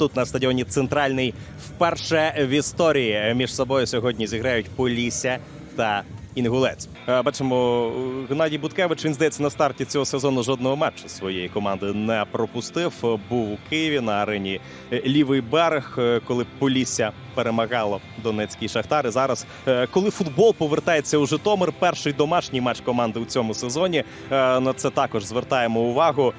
тут на стадіоні Центральний вперше в історії. Між собою сьогодні зіграють Полісся та Інгулець. Бачимо, Геннадій Буткевич він здається на старті цього сезону жодного матчу своєї команди не пропустив. Був у Києві на арені лівий берег, е, коли Полісся перемагало Донецький Шахтар. І зараз, е, коли футбол повертається у Житомир, перший домашній матч команди у цьому сезоні. е, На це також звертаємо увагу.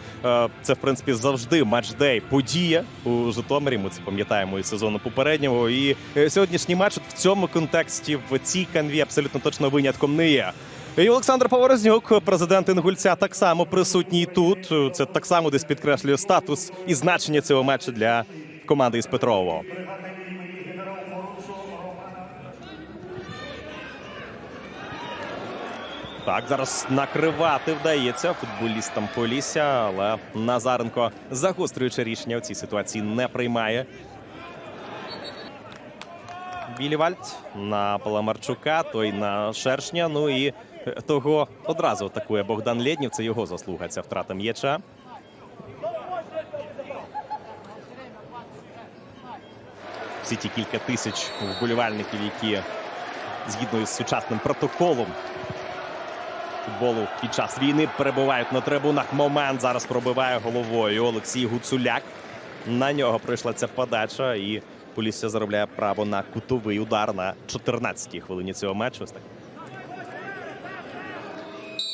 Це в принципі завжди матчдей подія у Житомирі. Ми це пам'ятаємо із сезону попереднього. І сьогоднішній матч в цьому контексті в цій канві абсолютно точно винятком не є. І Олександр Поворознюк, президент Інгульця, так само присутній тут. Це так само десь підкреслює статус і значення цього матчу для команди із Петрового. Так, зараз накривати вдається футболістам Полісся, але Назаренко, загострюючи рішення у цій ситуації, не приймає. Білівальд на Паламарчука, той на Шершня. Ну і того одразу атакує Богдан Лєднів. Це його заслуга, ця втрата м'яча. Всі ті кілька тисяч вболівальників, які згідно із сучасним протоколом футболу під час війни перебувають на трибунах. Момент зараз пробиває головою Олексій Гуцуляк. На нього прийшла ця подача, і Полісся заробляє право на кутовий удар на 14-й хвилині цього матчу.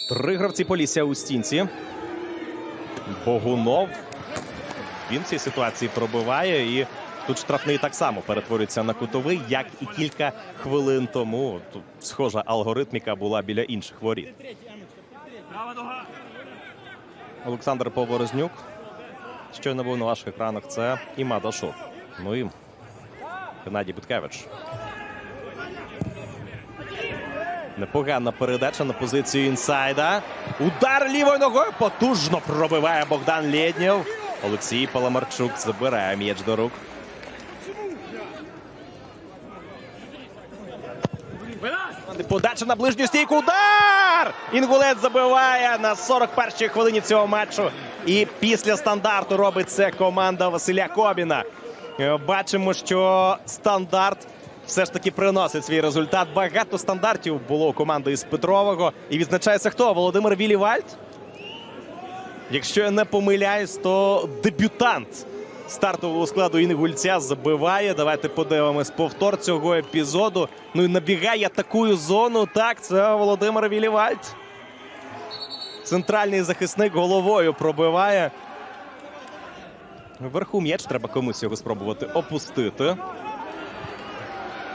Три гравці Полісся у стінці. Богунов. Він в цій ситуації пробиває і. Тут штрафний так само перетворюється на кутовий, як і кілька хвилин тому. Тут схожа алгоритміка була біля інших воріт. Олександр Поворознюк. Щойно був на ваших екранах. Це Іма Дашов. Ну і Геннадій Буткевич. Непогана передача на позицію інсайда. Удар лівою ногою потужно пробиває Богдан Лєднєв. Олексій Паламарчук забирає м'яч до рук. Подача на ближню стійку. Удар! Інгулець забиває на 41-й хвилині цього матчу. І після стандарту робить це команда Василя Кобіна. Е, Бачимо, що стандарт все ж таки приносить свій результат. Багато стандартів було у команди із Петрового. І відзначається хто? Володимир Вілівальд. Якщо я не помиляюсь, то дебютант стартового складу Інгульця забиває. Давайте подивимось повтор цього епізоду. Ну і набігає таку зону. Так, це Володимир Вілівальд. Центральний захисник головою пробиває. Вверху м'яч треба комусь його спробувати опустити.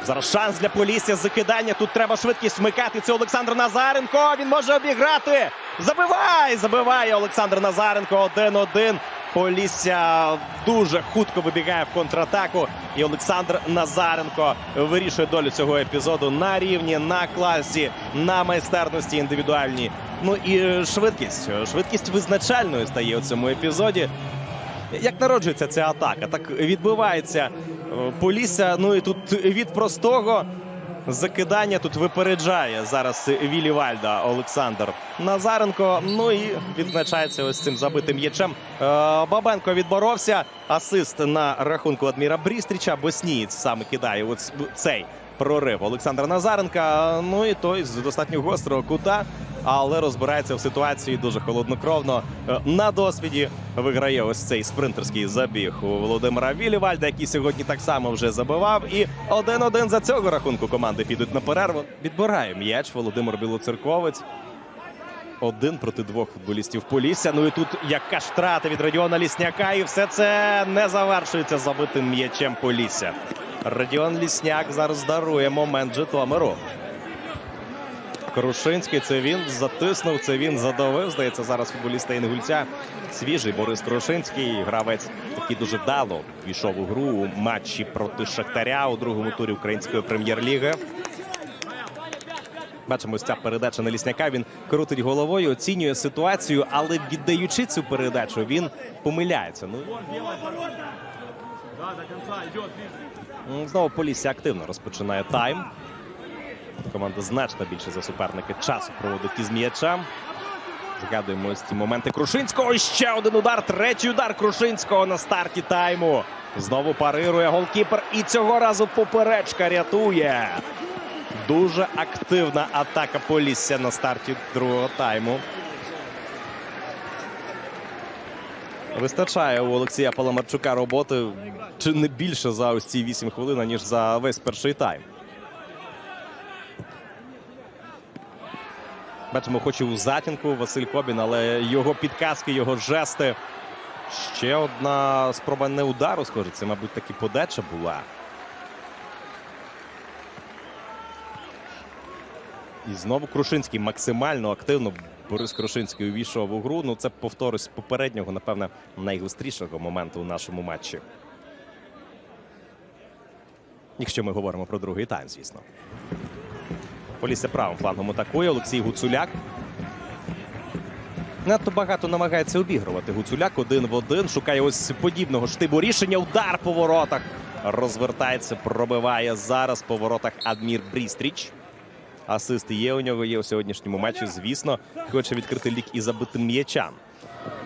Зараз шанс для Полісся. Закидання. Тут треба швидкість вмикати. Це Олександр Назаренко. Він може обіграти. Забивай! Забиває Олександр Назаренко. 1-1. Полісся дуже хутко вибігає в контратаку. І Олександр Назаренко вирішує долю цього епізоду на рівні, на класі, на майстерності індивідуальній. Ну і швидкість. Швидкість визначальною стає у цьому епізоді. Як народжується ця атака? Так відбувається е, Полісся. Ну і тут від простого закидання тут випереджає зараз Вілі Вальда Олександр Назаренко. Ну і відзначається ось цим забитим м'ячем. Е, Бабенко відборовся. Асист на рахунку Адміра Брістріча. Боснієць саме кидає ось цей прорив Олександра Назаренка. Ну і той з достатньо гострого кута, але розбирається в ситуації дуже холоднокровно. Е, На досвіді виграє ось цей спринтерський забіг у Володимира Вілівальда, який сьогодні так само вже забивав. І один-один за цього рахунку команди підуть на перерву. Відбирає м'яч Володимир Білоцерковець. Один проти двох футболістів Полісся. Ну і тут яка ж від Радіона Лісняка, і все це не завершується забитим м'ячем Полісся. Радіон Лісняк зараз дарує момент Житомиру. Крушинський це він затиснув, це він задавив. Здається, зараз футболіста Інгульця. Свіжий Борис Крушинський. Гравець такий дуже вдало війшов у гру у матчі проти Шахтаря у другому турі української прем'єр-ліги. Бачимо, ось ця передача на лісняка. Він крутить головою, оцінює ситуацію, але віддаючи цю передачу, він помиляється. Ну, Знову Полісся активно розпочинає тайм. Команда значно більше за суперники часу проводить із м'ячем. Згадуємо ось ці моменти Крушинського. Ще один удар. Третій удар Крушинського на старті тайму. Знову парирує голкіпер. І цього разу поперечка рятує. Дуже активна атака Полісся на старті другого тайму. Вистачає у Олексія Паламарчука роботи чи не більше за ось ці 8 хвилин, ніж за весь перший тайм. Бачимо, хоч і у затінку Василь Кобін, але його підказки, його жести. Ще одна спроба не удару, схоже. Це, мабуть, таки подача була. І знову Крушинський максимально активно. Борис Крушинський увійшов у гру. Ну, це повторюсь попереднього, напевне, найгострішого моменту у нашому матчі. Якщо ми говоримо про другий тайм, звісно. Полісся правим флангом атакує Олексій Гуцуляк. Надто багато намагається обігрувати Гуцуляк один в один. Шукає ось подібного штибу рішення. Удар по воротах. Розвертається, пробиває зараз по воротах Адмір Брістріч. Асист є у нього є у сьогоднішньому матчі. Звісно, хоче відкрити лік і забити м'ячам.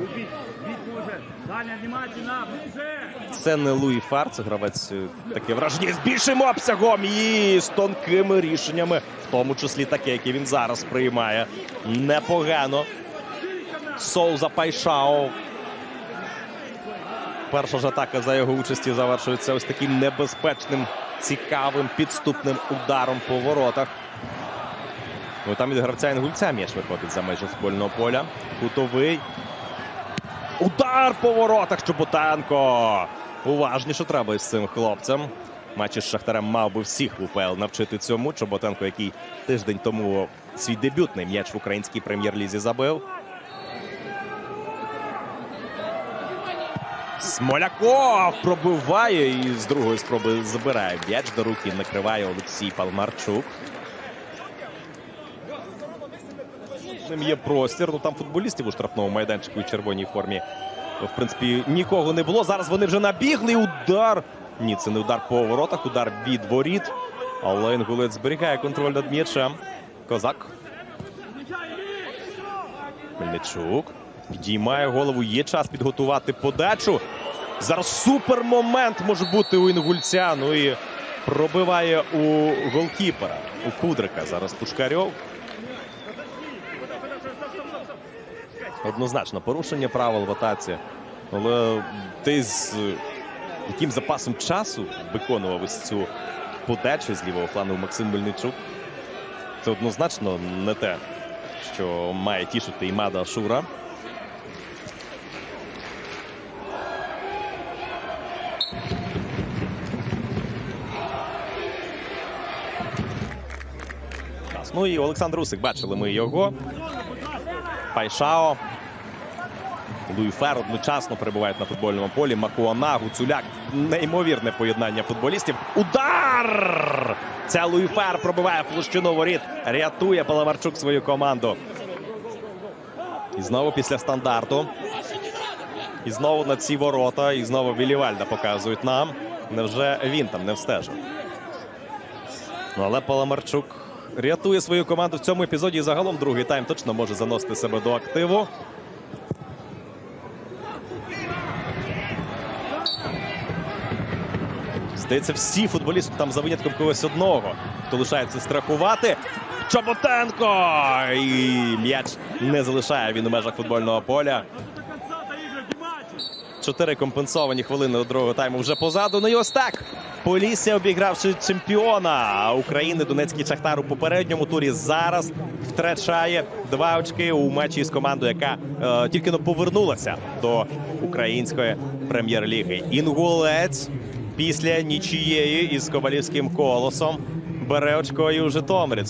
Може. Даня, внимательно, ближе. Це не Луї Фар, це гравець е, таке враження з більшим обсягом і з тонкими рішеннями, в тому числі таке, яке він зараз приймає. Непогано. Соуза Пайшао. Перша ж атака за його участі завершується ось таким небезпечним, цікавим підступним ударом по воротах. Ну, там від гравця інгульця м'яч виходить за межі футбольного поля. Кутовий. Удар по воротах Чоботенко. Уважніше треба із цим хлопцем. Матч із Шахтарем мав би всіх в УПЛ навчити цьому. Чоботенко, який тиждень тому свій дебютний м'яч в українській прем'єр-лізі забив. Смоляков пробиває і з другої спроби забирає м'яч до руки. Накриває Олексій Палмарчук. Ним є простір. Ну там футболістів у штрафному майданчику і червоній формі. В принципі, нікого не було. Зараз вони вже набігли. Удар. Ні, це не удар по воротах, удар від воріт. Але Інгулець зберігає контроль над м'ячем. Козак. Мельничук. Підіймає голову. Є час підготувати подачу. Зараз супер момент може бути у Інгульця. Ну і пробиває у голкіпера. У Кудрика. Зараз Пушкарьов. Однозначно порушення правил в атаці. Але ти з яким запасом часу виконував ось цю подачу з лівого флангу Максим Мельничук. Це однозначно не те, що має тішити Імада Шура. Ну і Олександр Усик, бачили ми його. Пайшао. Луїфер одночасно перебувають на футбольному полі. Макуана, Гуцуляк. Неймовірне поєднання футболістів. Удар! Це Луїфер пробиває площину воріт. Рятує Паламарчук свою команду. І знову після стандарту. І знову на ці ворота. І знову Вілівальда показують нам. Невже він там не встежив? Ну, але Паламарчук рятує свою команду в цьому епізоді. І загалом другий тайм точно може заносити себе до активу. Здається, всі футболісти там за винятком когось одного, хто лишається страхувати. Чоботенко! І м'яч не залишає він у межах футбольного поля. Чотири компенсовані хвилини до другого тайму вже позаду. Ну і ось так. Полісся, обігравши чемпіона України Донецький Шахтар у попередньому турі, зараз втрачає два очки у матчі з командою, яка е, тільки но повернулася до української прем'єр-ліги. Інгулець після нічієї із ковалівським колосом бере очко і у Житомирі.